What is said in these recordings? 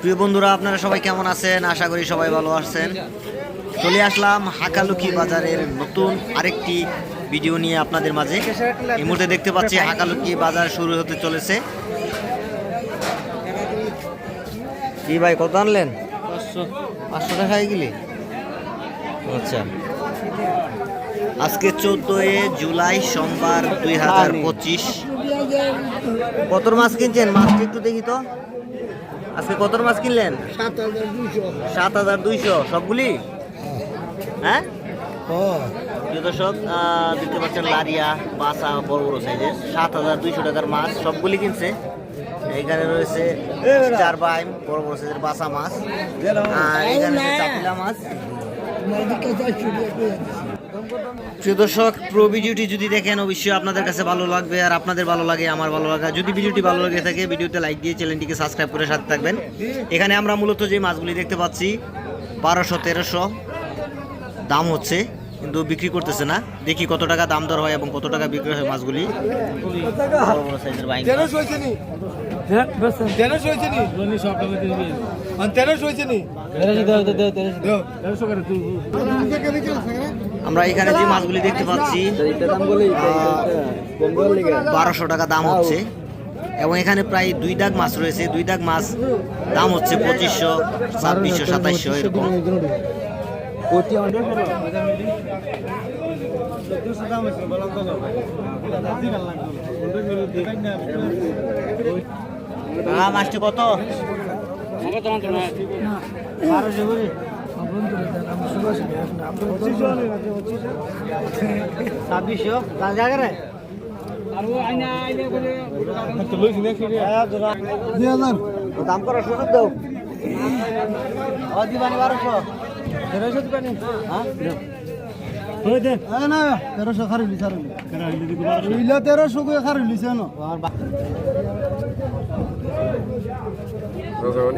প্রিয় বন্ধুরা আপনারা সবাই কেমন আছেন? আশা করি সবাই ভালো আছেন। চলে আসলাম হাকালুকি বাজারের নতুন আরেকটি ভিডিও নিয়ে আপনাদের মাঝে। এই মুহূর্তে দেখতে পাচ্ছি হাকালুকি বাজার শুরু হতে চলেছে। কি ভাই কত আনলেন? পাঁচশো। টাকায় গেলি আচ্ছা। আজকে চোদ্দোই জুলাই সোমবার দুই হাজার পঁচিশ। কত মাছ কিনছেন? মাছটা একটু দেখি তো। আজকে কত মাছ কিনলেন? সাত হাজার দুইশো। সবগুলি? হ্যাঁ? দর্শক দেখতে পাচ্ছেন লারিয়া, বাসা, বড় বড় সাইজের সাত হাজার দুইশো টাকার মাছ সবগুলি কিনছে। এখানে রয়েছে চার বাইম বড় বড় সাইজের বাসা মাছ। আর এখানে চাপিলা মাছ। প্রিয় দর্শক প্রো ভিডিওটি যদি দেখেন অবশ্যই আপনাদের কাছে ভালো লাগবে আর আপনাদের ভালো লাগে আমার ভালো লাগে। যদি ভিডিওটি ভালো লাগে থাকে ভিডিওতে লাইক দিয়ে চ্যানেলটিকে সাবস্ক্রাইব করে সাথে থাকবেন। এখানে আমরা মূলত যে মাছগুলি দেখতে পাচ্ছি বারোশো তেরোশো দাম হচ্ছে কিন্তু বিক্রি করতেছে না। দেখি কত টাকা দাম দর হয় এবং কত টাকা বিক্রি হয় মাছগুলি। তেরোশো হয়েছে নি? আমরা এখানে যে মাছগুলি দেখতে পাচ্ছি বারোশো টাকা দাম হচ্ছে। এবং এখানে প্রায় দুই দাগ মাছ রয়েছে। দুই দাগ মাছ দাম হচ্ছে পঁচিশশো, ছাব্বিশশো সাতাইশশো এরকম। মাছটি কত? ছাব্বিশশো। দুই হাজার দাম করার সুযোগ দাও। দিবানি বারোশো। তেরোশো দিবানি? হ্যাঁ? না তেরোশো খারিলি খারিলি তেরোশো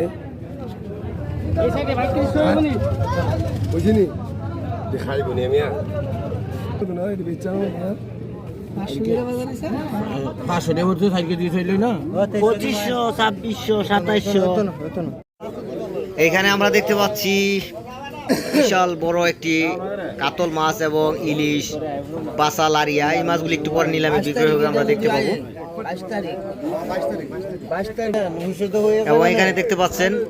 না বুঝিনি? দেখাই বনি আমি আর পঁচিশশো ছাব্বিশশো সাতাইশশো। এখানে আমরা দেখতে পাচ্ছি বিশাল বড় একটি কাতল মাছ এবং ইলিশ বাসা লারিয়া এই মাছগুলি একটু পরে নিলামে বিক্রি হবে আমরা দেখতে পাবো। এবং এখানে দেখতে পাচ্ছেন আহ,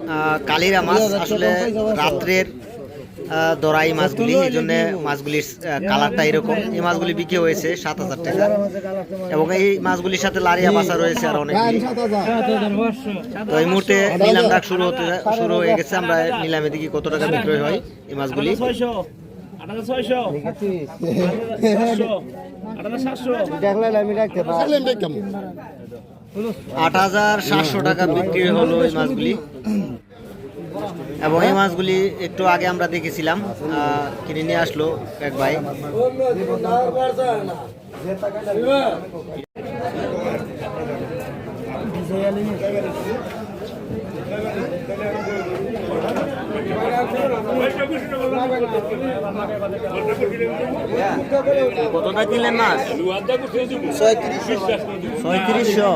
কালিরা মাছ আসলে রাত্রের ধরা এই মাছগুলি, এই জন্য মাছগুলির কালারটা এরকম। এই মাছগুলি বিক্রি হয়েছে সাত হাজার টাকা। এবং এই মাছগুলির সাথে লারিয়া বাসা রয়েছে আর অনেক তো এই মুহূর্তে নিলাম ডাক শুরু হতে, শুরু হয়ে গেছে। আমরা নিলামে দেখি কত টাকা বিক্রয় হয় এই মাছগুলি। আট হাজার সাতশো টাকা বিক্রি হলো এই মাছগুলি। এবং এই মাছগুলি একটু আগে আমরা দেখেছিলাম কিনে নিয়ে আসলো এক ভাই। কতটা কিনলেন মাছ? ছয়ত্রিশশো।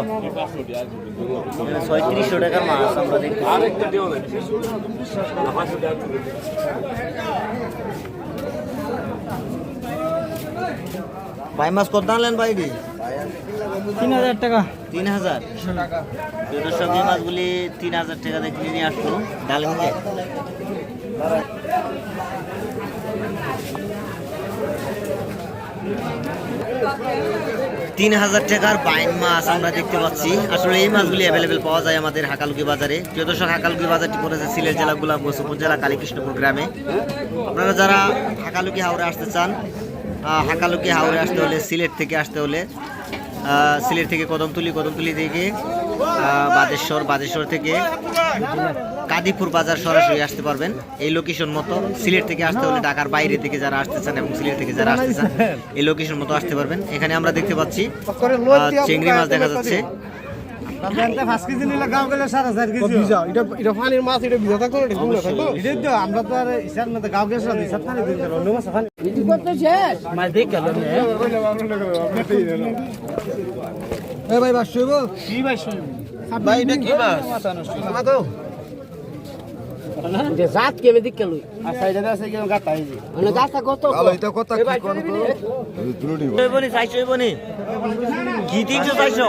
ছয়ত্রিশশো টাকার মাছ আমরা দেখতে ভাই মাছ কত আনলেন বাইরে তিন হাজার টাকা। তিন হাজার। দুটোর সঙ্গে মাছগুলি তিন হাজার টাকা দিয়ে কিনে নিয়ে আসলো ডালে তিন হাজার টাকার বাইন মাছ আমরা দেখতে পাচ্ছি। আসলে এই মাছগুলি অ্যাভেলেবেল পাওয়া যায় আমাদের হাকালুকি বাজারে। প্রিয় দর্শক, হাকালুকি বাজারটি পড়েছে সিলেট জেলা গোলাপগঞ্জ জেলা কালীকৃষ্ণপুর গ্রামে। আপনারা যারা হাকালুকি হাওড়ে আসতে চান হাকালুকি হাওড়ে আসতে হলে, সিলেট থেকে আসতে হলে সিলেট থেকে কদমতুলি কদমতুলি থেকে বাদেশ্বর বাদেশ্বর থেকে কাদিপুর বাজার সরাসরি আসতে পারবেন। এই লোকেশন মতো সিলেট থেকে আসতে হলে ঢাকার বাইরে থেকে যারা আসতে চান এবং সিলেট থেকে যারা আসতে চান এই লোকেশন মতো আসতে পারবেন। এখানে আমরা দেখতে পাচ্ছি চিংড়ি মাছ দেখা যাচ্ছে। ভাই বাস ভাই এটা কি মাছ? যে জাত কেমে দিক কেলুই? আর সাইডে আছে কেন গাতা এই যে মানে জাতটা কত ভালো এটা কথা কি কোন তুলুনি হইবনি চাইছো হইবনি কি তিনশো চাইছো?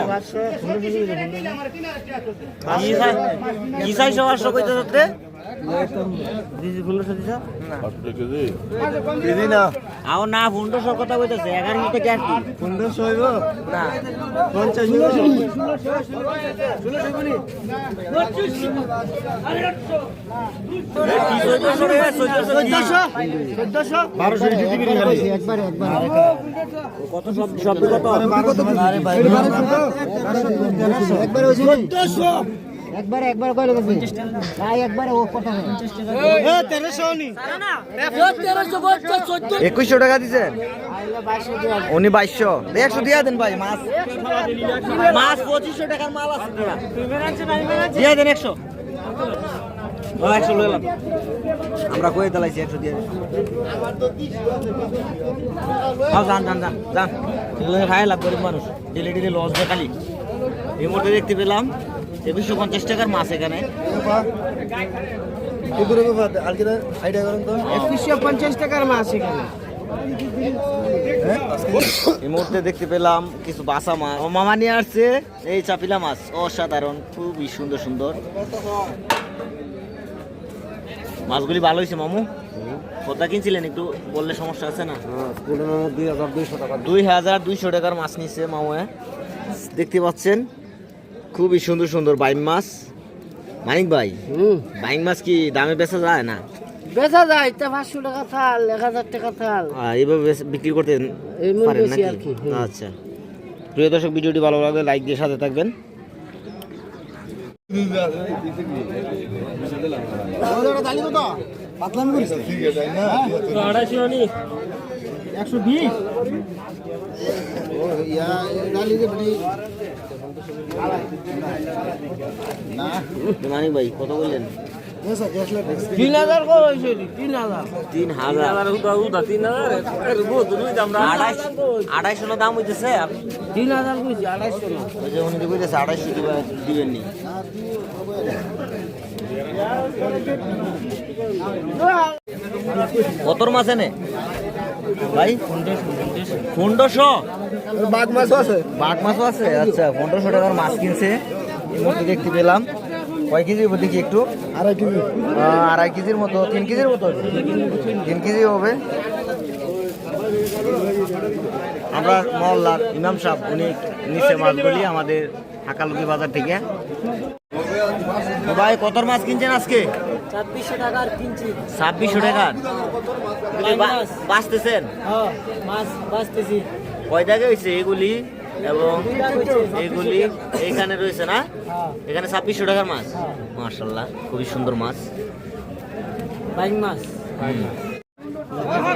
কি চাই- কি চাইছো পাঁচশো কইতে দিদি না পনেরোশোর কথা এগারোশো থেকে আর কি পনেরোশো হইব না পঞ্চাশ কত সব শব্দ কত একবারে একবারে একবারে কয় লাগছে ভাই একবারে ও কথা এ তেরোশো নি। টাকা দিছেন উনি বাইশশো। একশো দিয়া দেন ভাই মাছ। মাছ পঁচিশশো টাকার মাল আছে। দিয়া দেন একশো। ও, একশো লইলাম আমরা কয়ে দিলাইছি একশো দিয়ে যান যান যান যান। লাভ গরিব মানুষ। ডেলি ডেলি লস দেয় খালি। এই মুহূর্তে দেখতে পেলাম একুশশো পঞ্চাশ টাকার মাছ এখানে। একশো পঞ্চাশ টাকার মাছ এখানে। এই মুহূর্তে দেখতে পেলাম কিছু বাসা মাছ। ও মামা নিয়ে আসছে। এই চাপিলা মাছ অসাধারণ খুবই সুন্দর সুন্দর। মাছগুলি ভালো হয়েছে মামু? কোথা কিনছিলেন একটু বললে সমস্যা আছে না? দুই হাজার দুইশো টাকা। দুই হাজার দুইশো টাকার মাছ নিচ্ছে মামু দেখতে পাচ্ছেন খুবই সুন্দর সুন্দর বাইম মাছ। মানিক ভাই হুম। বাইম মাছ কি দামে বেচা যায় না? বেচা যায় তা পাঁচশো টাকা থাল এক হাজার টাকা থাল। এইভাবে বেচ- বিক্রি করতে পারেন নাকি। আচ্ছা। প্রিয় দর্শক ভিডিওটি ভালো লাগলে লাইক দিয়ে সাথে থাকবেন। একশো বিশ। মানিক ভাই কত বললেন? তিন হাজার তিন হাজার। তিন হাজার। আড়াইশো আড়াইশো না দাম হইতেছে? তিন হাজার আড়াইশো না ওই যে উনি কইতেছে আড়াইশো দিবেন নি কতর মাছ এনে? ভাই? পনেরোশো? বাঘ মাছ আছে। বাঘ মাছও আছে? আচ্ছা পনেরোশো টাকার মাছ কিনছে। এই মুহূর্তে দেখতে পেলাম। কয় কেজি দেখি একটু? আড়াই কেজি। আড়াই কেজির মতো তিন কেজির মতো তিন কেজি হবে। আমরা মহল্লার ইমাম সাহেব উনি নিচে মাছ মাছগুলি আমাদের হাকালুকি বাজার থেকে। ভাই কতর মাছ কিনছেন আজকে? ছাব্বিশশো টাকার কিনছি। ছাব্বিশশো টাকার। বাঁচতেছেন? হ্যাঁ মাছ বাঁচতেছি। কয় হয়েছে এগুলি? এবং এগুলি এখানে রয়েছে না? এখানে ছাব্বিশশো টাকার মাছ? মার্শাল্লাহ খুবই সুন্দর মাছ। বাইক মাছ।